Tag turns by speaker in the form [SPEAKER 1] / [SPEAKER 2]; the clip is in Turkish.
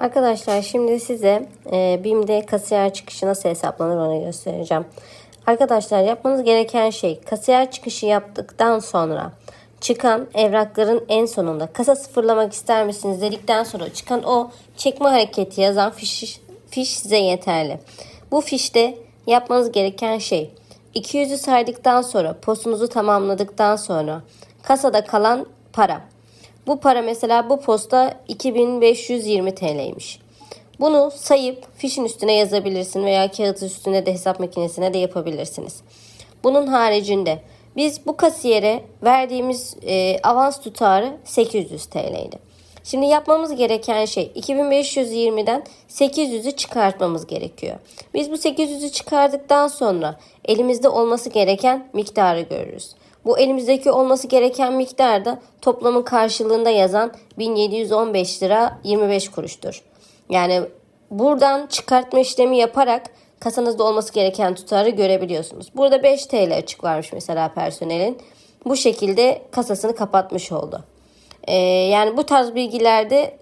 [SPEAKER 1] Arkadaşlar şimdi size e, BİM'de kasiyer çıkışı nasıl hesaplanır onu göstereceğim. Arkadaşlar yapmanız gereken şey kasiyer çıkışı yaptıktan sonra çıkan evrakların en sonunda kasa sıfırlamak ister misiniz dedikten sonra çıkan o çekme hareketi yazan fiş, fiş size yeterli. Bu fişte yapmanız gereken şey 200'ü saydıktan sonra postunuzu tamamladıktan sonra kasada kalan para. Bu para mesela bu posta 2520 TL'ymiş. Bunu sayıp fişin üstüne yazabilirsin veya kağıt üstüne de hesap makinesine de yapabilirsiniz. Bunun haricinde biz bu kasiyere verdiğimiz e, avans tutarı 800 TL'ydi. Şimdi yapmamız gereken şey 2520'den 800'ü çıkartmamız gerekiyor. Biz bu 800'ü çıkardıktan sonra elimizde olması gereken miktarı görürüz. Bu elimizdeki olması gereken miktar da toplamın karşılığında yazan 1715 lira 25 kuruştur. Yani buradan çıkartma işlemi yaparak kasanızda olması gereken tutarı görebiliyorsunuz. Burada 5 TL açık varmış mesela personelin. Bu şekilde kasasını kapatmış oldu. Ee, yani bu tarz bilgilerde